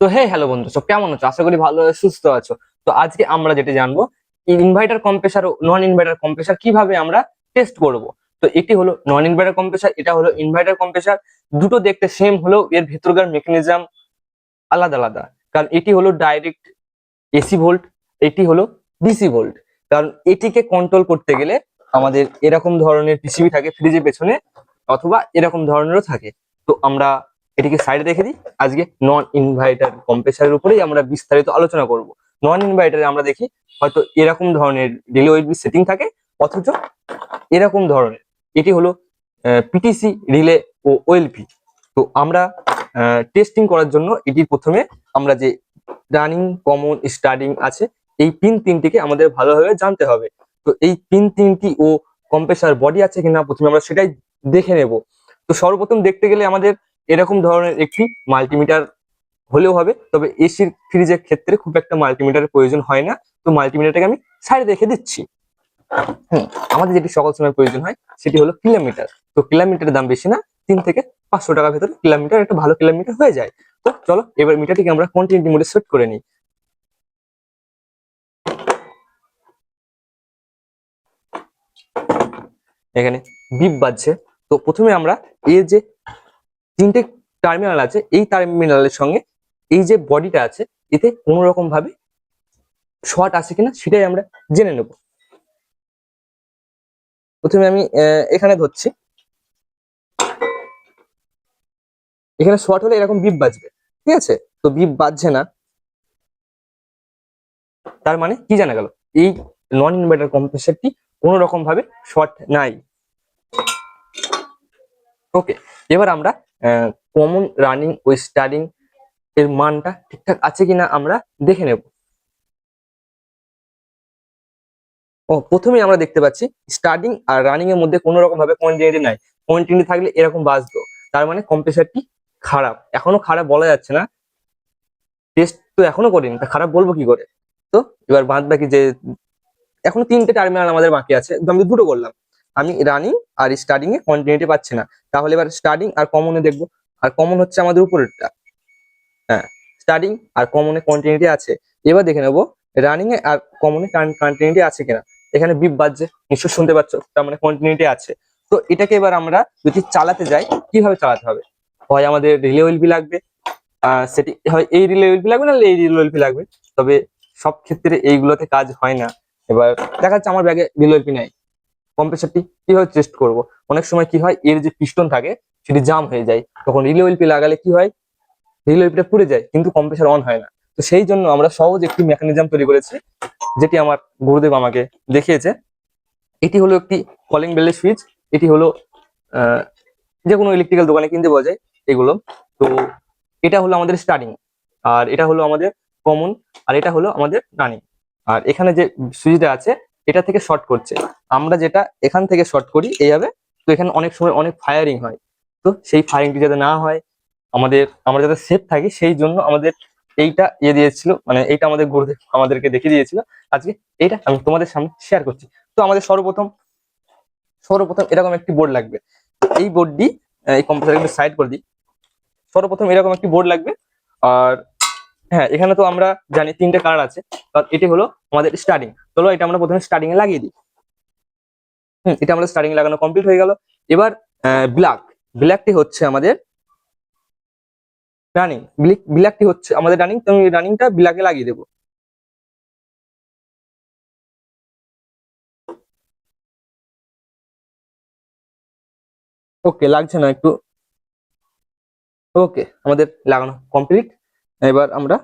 তো হে হ্যালো বন্ধু। সব কেমন আছো? আশা করি ভালো সুস্থ আছো। তো আজকে আমরা যেটা জানব ইনভার্টার কম্প্রেসার ও নন ইনভার্টার কম্প্রেসার কীভাবে আমরা টেস্ট করব? তো এটি হলো নন ইনভার্টার কম্প্রেসার এটা হলো ইনভার্টার কম্প্রেসার দুটো দেখতে সেম হলেও এর ভেতরকার মেকানিজম আলাদা আলাদা। কারণ এটি হলো ডাইরেক্ট এসি ভোল্ট এটি হলো ডিসি ভোল্ট কারণ এটিকে কন্ট্রোল করতে গেলে আমাদের এরকম ধরনের পিসিবি থাকে ফ্রিজের পেছনে, অথবা এরকম ধরনেরও থাকে। তো আমরা এটিকে সাইডে রেখে দিই। আজকে নন ইনভার্টার কম্প্রেসারের উপরেই আমরা বিস্তারিত আলোচনা করব। নন ইনভার্টারে আমরা দেখি হয়তো এরকম ধরনের রিলে ওয়েবি সেটিং থাকে, অথচ এরকম ধরনের। এটি হলো পিটিসি রিলে ও ওএলপি তো আমরা টেস্টিং করার জন্য এটি প্রথমে আমরা যে রানিং কমন স্টার্টিং আছে, এই পিন তিনটিকে আমাদের ভালোভাবে জানতে হবে। তো এই পিন তিনটি ও কম্প্রেসার বডি আছে কিনা প্রথমে আমরা সেটাই দেখে নেব। তো সর্বপ্রথম দেখতে গেলে আমাদের এরকম ধরনের একটি মাল্টিমিটার হলেও হবে, তবে এসির ফ্রিজের ক্ষেত্রে খুব একটা মাল্টিমিটারের প্রয়োজন হয় না। তো মাল্টিমিটারটাকে আমি সাইডে রেখে দিচ্ছি। আমাদের যেটি সকল সময় প্রয়োজন হয়, সেটি হলো কিলোমিটার তো কিলোমিটারের দাম বেশি না, তিন থেকে পাঁচশো টাকার ভেতরে কিলোমিটার একটা ভালো কিলোমিটার হয়ে যায়। তো চলো, এবার মিটারটিকে আমরা কন্টিনিউটি মোডে সেট করে নিই। এখানে বিপ বাজছে। তো প্রথমে আমরা এর যে তিনটে টার্মিনাল আছে, এই টার্মিনালের সঙ্গে এই যে বডিটা আছে, এতে কোনো রকম ভাবে শর্ট আছে কিনা সেটাই আমরা জেনে নেব। প্রথমে আমি এখানে ধরছি। এখানে শর্ট হলে এরকম বিপ বাজবে, ঠিক আছে? তো বিপ বাজছে না। তার মানে কি জানা গেল? এই নন ইনভার্টার কম্প্রেসারটি কোনো রকম ভাবে শর্ট নাই। ওকে এবার আমরা কমন রানিং ও স্টার্টিং এর মানটা ঠিকঠাক আছে কিনা আমরা দেখে নেব। ও, প্রথমেই আমরা দেখতে পাচ্ছি স্টার্টিং আর রানিং এর মধ্যে কোনো রকম ভাবে কন্টিনিউটি নাই। কন্টিনিউটি থাকলে এরকম বাজতো তার মানে কম্প্রেসারটি খারাপ। এখনও খারাপ বলা যাচ্ছে না। টেস্ট তো এখনও করিনি, তা খারাপ বলব কি করে? তো এবার বাদ বাকি যে, এখনও তিনটে টার্মিনাল আমাদের বাকি আছে। আমি দুটো করলাম। আমি রানিং আর স্টার্টিং এ কন্টিনিউটি পাচ্ছি না। তাহলে এবার স্টার্টিং আর কমনে দেখব। আর কমন হচ্ছে আমাদের উপরেরটা। হ্যাঁ স্টার্টিং আর কমনে কন্টিনিউটি আছে। এবার দেখে নেব রানিং এ আর কমনে কন্টিনিউটি আছে কিনা। এখানে বিপ বাজছে নিশ্চয় শুনতে পাচ্ছ, তার মানে কন্টিনিউটি আছে। তো এটাকে এবার আমরা যদি চালাতে যাই, কীভাবে চালাতে হবে? হয় আমাদের রিলে ওয়েলপি লাগবে সেটি হয় এই রিলে ওয়েলপি লাগবে না এই রিলে ওয়েলপি লাগবে? তবে সব ক্ষেত্রে এইগুলোতে কাজ হয় না। এবার দেখা যাচ্ছে আমার ব্যাগে রিলে ওয়েলপি নেই। কম্প্রেসারটি কীভাবে টেস্ট করব? অনেক সময় কি হয়, এর যে পিস্টন থাকে, সেটি জাম হয়ে যায়। তখন রিলে ওয়েলপি লাগালে কি হয়? রিলে ওয়েলপিটা পুড়ে যায়, কিন্তু কম্প্রেসার অন হয় না। তো সেই জন্য আমরা সহজ একটি মেকানিজম তৈরি করেছি, যেটি আমার গুরুদেব আমাকে দেখিয়েছে। এটি হলো একটি কলিং বেলের সুইচ এটি হলো যে কোনো ইলেকট্রিক্যাল দোকানে কিনতে পাওয়া যায় এগুলো। তো এটা হলো আমাদের স্টার্টিং আর এটা হলো আমাদের কমন আর এটা হলো আমাদের রানিং আর এখানে যে সুইচটা আছে এটা থেকে শর্ট করছে। আমরা যেটা এখান থেকে শর্ট করি, এইভাবে তো এখানে অনেক সময় অনেক ফায়ারিং হয়। তো সেই ফায়ারিংটি যাতে না হয়, আমাদের, আমরা যাতে সেফ থাকি, সেই জন্য আমাদের এইটা ইয়ে দিয়েছিল মানে এইটা আমাদের গুরুদেব আমাদেরকে দেখিয়ে দিয়েছিল। আজকে এইটা আমি তোমাদের সামনে শেয়ার করছি। তো আমাদের সর্বপ্রথম সর্বপ্রথম এরকম একটি বোর্ড লাগবে। এই বোর্ডটি এই কম্পিউটার সাইড করে দিই। সর্বপ্রথম এরকম একটি বোর্ড লাগবে। আর হ্যাঁ এখানে তো আমরা জানি তিনটে কালার আছে এটি হলো আমাদের স্টার্টিং চলো এটা আমরা প্রথমে স্টার্টিং এ লাগিয়ে দিই। হুম, এটা আমাদের স্টার্টিং লাগানো কমপ্লিট হয়ে গেল। এবার ব্ল্যাক ব্ল্যাকটি হচ্ছে আমাদের রানিং ব্ল্যাকটি হচ্ছে আমাদের রানিং তো আমি রানিংটা ব্ল্যাকে লাগিয়ে দেবো। ওকে লাগছে না একটু। ওকে আমাদের লাগানো কমপ্লিট এবার আমরা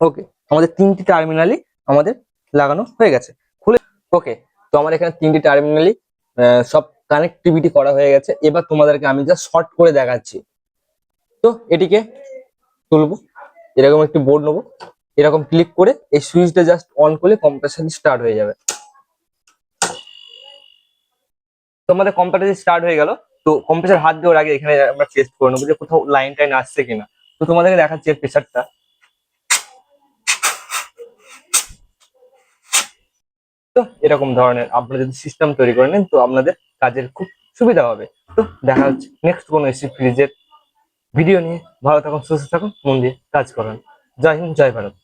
ওকে আমাদের তিনটি টার্মিনালই আমাদের লাগানো হয়ে গেছে। খুলে ওকে তো আমার এখানে তিনটি টার্মিনালই সব কানেক্টিভিটি করা হয়ে গেছে। এবার তোমাদেরকে আমি যা শর্ট করে দেখাচ্ছি। তো এটিকে তুলবো। এরকম একটি বোর্ড নেব। এরকম ক্লিক করে এই সুইচটা জাস্ট অন করলে কম্প্রেসার স্টার্ট হয়ে যাবে। তোমাদের কম্পিউটার স্টার্ট হয়ে গেল। তো কম্প্রেসার হাত দেওয়ার আগে এখানে আমরা টেস্ট করে নেব যে কোথাও লাইন টাইন আসছে কিনা। তো তোমাদেরকে দেখাচ্ছি এর প্রেসারটা তো এরকম ধরনের আপনারা যদি সিস্টেম তৈরি করে নেন, তো আপনাদের কাজের খুব সুবিধা হবে। তো দেখা হচ্ছে নেক্সট কোনো এসি ফ্রিজের ভিডিও নিয়ে। ভালো থাকুন, সুস্থ থাকুন, মন দিয়ে কাজ করেন। জয় হিন্দ, জয় ভারত।